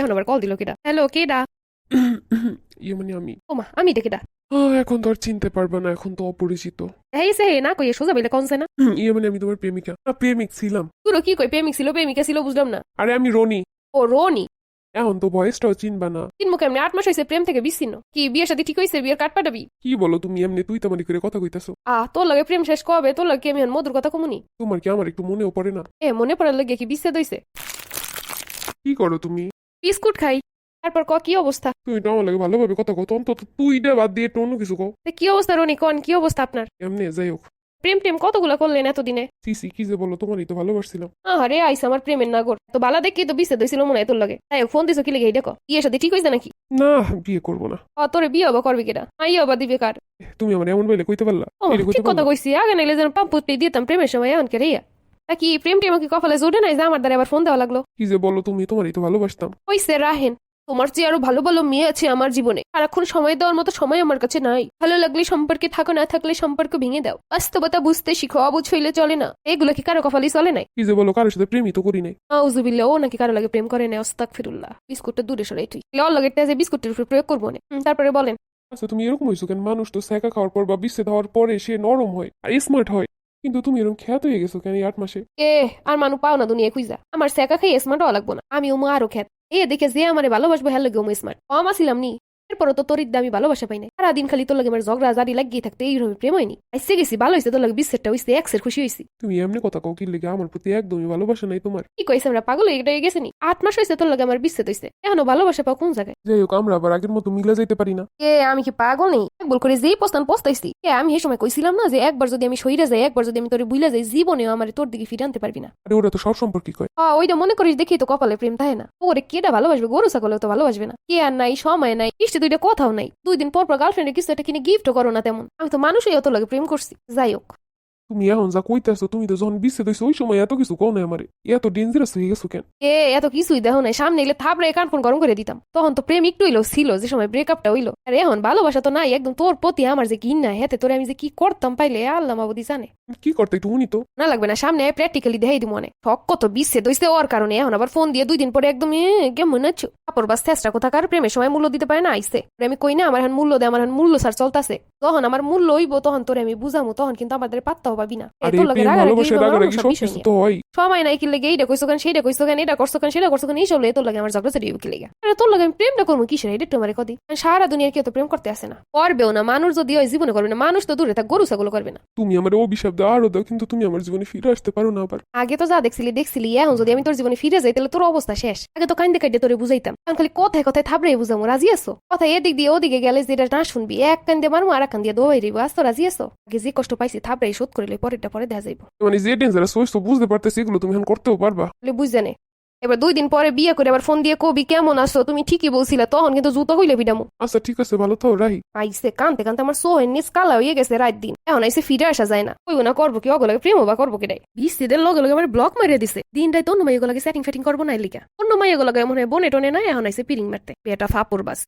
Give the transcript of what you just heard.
এখন আবার কল দিল কেডা হ্যালো কেডা ইয়ে মানে আমি ওমা আমি এখন তো আর চিনতে পারবে না এখন তো অপরিচিত। এই সে না কই সোজা বলে কনসে না ইয়ে মানে আমি তোমার প্রেমিকা। না, প্রেমিক ছিলাম। পুরো কি কই প্রেমিক ছিল প্রেমিকা ছিল বুঝলাম না। আরে আমি রনি। ও রনি? এখন তো বয়সটাও চিনবা না। তিন মুখে এমনি আট মাস হয়েছে প্রেম থেকে বিচ্ছিন্ন। কি বিয়ের সাথে ঠিক হয়েছে বিয়ের কাট পাঠাবি? কি বলো তুমি এমনি তুই তেমানি করে কথা কইতাছো? আ তোর লাগে প্রেম শেষ কবে? তোর লাগে আমি মধুর কথা কমুনি? তোমার কি আমার একটু মনেও পড়ে না? এ মনে পড়ার লাগে কি বিচ্ছেদ হয়েছে কি করো তুমি? বিস্কুট খাই। তারপর ক কি অবস্থা? তুই আমার লাগে ভালোভাবে কথা কত অন্তত তুই এটা বাদ দিয়ে অন্য কিছু তা কি অবস্থা রনি? কন কি অবস্থা আপনার? এমনি যাই হোক। প্রেম টেম কতগুলা করলেন এতদিনে? সিসি কি যে বলো তোমারই তো ভালোবাসছিলাম। আরে আইসা আমার প্রেমের নাগর। তো বালা দেখি তো বিচ্ছেদ হয়েছিল মনে হয় তোর লাগে। তাই ফোন দিছো কি লেগে? এই দেখো বিয়ের সাথে ঠিক হয়েছে নাকি? না বিয়ে করব না। অ তোরে বিয়ে হবা করবি কেটা আই হবা দিবে কার? তুমি আমার এমন বলে কইতে পারলা? ঠিক কথা? কইছি। আগে নাইলে যেন পাম্পুতে দিতাম প্রেমের সময় এমন করে কি প্রেম টেম কি কপালে জোটে নাই যে আমার দ্বারা আবার ফোন দেওয়া লাগল? কি যে বলো তুমি তোমারই তো ভালোবাসতাম। ওই সে রাহেন তোমার চেয়ে আরও ভালো ভালো মেয়ে আছে আমার জীবনে। সারাক্ষণ সময় দেওয়ার মতো সময় আমার কাছে নাই। ভালো লাগলে সম্পর্কে থাকো না থাকলে সম্পর্ক ভেঙে দাও। বাস্তবতা বুঝতে শিখো অবুঝ হইলে চলে না। এগুলো কি কারও কপালি চলে নাই? কি যে বলো কারোর সাথে প্রেমই তো করি নাই। আউজুবিল্লা ও নাকি কারও লাগে প্রেম করে না অস্তাক ফিরুল্লাহ বিস্কুটটা দূরে সরাই তুই। লল লাগে যে বিস্কুটের উপর প্রয়োগ করব না। তারপরে বলেন। আচ্ছা তুমি এরকম হয়েছো কেন? মানুষ তো স্যাকা খাওয়ার পর বা বিচ্ছেদ হওয়ার পরে সে নরম হয় আর স্মার্ট হয়। কিন্তু তুমি এরকম খ্যাত হয়ে গেছো কেন আট মাসে? এ, আর মানু পাও না দুনিয়া খুঁজা। আমার সেকা খাই স্মার্ট হওয়া লাগবো না। আমি ওমা আরও খ্যাত। এ, দেখে যে আমারে ভালোবাসবো হ্যালো লাগে ওমা স্মার্ট কম আসিলাম নি? এরপরও তো তোর আমি ভালোবাসা পাই না সারাদিন খালি তোর লাগে আমার ঝগড়া জারি লাগিয়ে থাকতে এইরকম প্রেম হয়নি। আইসে গেছি ভালো হয়েছে তোর লাগে বিস্সেরটা হয়েছে এক্সের খুশি হয়েছি তুমি এমনি কথা কও কি লেগে আমার প্রতি একদমই ভালোবাসা নাই তোমার? কি কইছে আমরা পাগল হয়ে গেছে নি? আট মাস হয়েছে তোর লাগে আমার বিচ্ছেদ হয়েছে এখনও ভালোবাসা পাও কোন জায়গায়? যাই হোক আমরা আবার আগের মতো মিলা যাইতে পারি না। এ আমি কি পাগল নেই? ভুল করে যেই পোস্তান পোস্তাইছি। এ আমি সেই সময় কইছিলাম না যে একবার যদি আমি সইরা যাই একবার যদি আমি তোরে বুইলা যাই জীবনেও আমার তোর দিকে ফিরে আনতে পারবি না। আরে ওরা তো সব সম্পর্কই কয়। আ, ওইটা মনে করিস দেখি তো কপালে প্রেম থাকে না। ওরে কেটা ভালোবাসবে? গরু ছাগলেও তো ভালোবাসবে না। কে আর নাই সময় নাই দুইটা কথাও নাই। দুই দিন পর পর গার্লফ্রেন্ডের কিছু একটা কিনে গিফটও করো না তেমন। আমি তো মানুষই অত লাগে প্রেম করছি। যাই হোক। তুমি এখন যা কইতেছো তুমি তো যখন বিচ্ছেদ হইছো ওই সময় এত কিছু কও না আমারে। এত ডেঞ্জারাস হয়ে গেছো কেন? এ এত কিছুই দেখো নাই। সামনে এলে থাপড়ে কান ফোন গরম করে দিতাম। তখন তো প্রেম একটু হইল ছিল যে সময় ব্রেকআপটা হইল। আর এখন ভালোবাসা তো নাই একদম তোর প্রতি আমার যে কিন না হেতে তোরে আমি যে কি করতাম পাইলে আল্লাহ মাবুদি জানে। কি করতে একটু উনি তো? না লাগবে না সামনে প্র্যাকটিক্যালি দেখাই দিব অনেক শখ কত বিচ্ছেদ দইছে ওর কারণে এখন আবার ফোন দিয়ে দুই দিন পরে একদম এ, কেমন আছো? কাপড় বাস চেষ্টা কোথাকার? প্রেমের সময় মূল্য দিতে পারে না আইসে। আমি কই না আমার এখন মূল্য দে আমার এখন মূল্য সার চলতাছে। তখন আমার মূল্য হইব তখন তোরে আমি বুঝামু তখন কিন্তু আমাদের পাত্তাও পাবি না। এ, আরে তোর লগে রাগারাগি ভালোবাসা হইবো, রাগারাগি আমার কিছু নিয়ে। তো হয়। সময় নাই কি লেগে এইটা কইছো কেন সেইটা কইছো কেন এটা করছ কেন সেটা করছ কেন এই চলে তোর লাগে আমার ঝগড়া চাটি কি লেগে। আরে তোর লাগে আমি প্রেমটা করব কিসের? এটা তোমার কদি। সারা দুনিয়ার কেউ তো প্রেম করতে আসে না। করবেও না মানুষ যদি হয় জীবনে করবে না মানুষ তো দূরে থাক গরু ছাগল করবে না। তুমি আমার অভিশাপ দাও আরও দাও কিন্তু তুমি আমার জীবনে ফিরে আসতে পারো না আবার। আগে তো যা দেখছিলি দেখছিলি এখন যদি আমি তোর জীবনে ফিরে যাই তাহলে তোর অবস্থা শেষ। আগে তো কান্দে কান্দে তোরে বুঝাইতাম। এখন খালি কথায় কথায় থাবড়ে বুঝামো রাজি আছো? কথা এদিক দিয়ে ওদিকে গেলে যেটা না শুনবি এক কান দিয়ে মারমো আর এক দিয়ে দোয়াই তো রাজি আছো? আগে যে কষ্ট পাইছি থাবড়ে শোধ করে লই পরেরটা পরে দেখা যাইব। মানে যে ডেঞ্জারাস হইছো বুঝতে পারতেছি এগুলো তুমি এখন করতেও পারবা। বলে বুঝতে নে। এবার দুই দিন পরে বিয়ে করে আবার ফোন দিয়ে কবি কেমন আছো? তুমি ঠিকই বলছিলে তখন কিন্তু জুতো হইলে বিডামো আচ্ছা ঠিক আছে ভালো থাও রাহি। আইসে কানতে কানতে আমার সোহেন নিজ কালা হয়ে গেছে রাত দিন। এখন আইসে ফিরে আসা যায় না। কইব না করব কি অগলাগে প্রেম বা করব কিটাই বিস্তিদের লগে লগে আমার ব্লক মারিয়ে দিছে। দিন রাত অন্য মাইয়া লাগে সেটিং ফেটিং করব না লিখা অন্য মাইয়া লাগে মনে হয় বনে টনে নাই এখন আইসে পিরিং মারতে। বেটা ফাপুর বাস।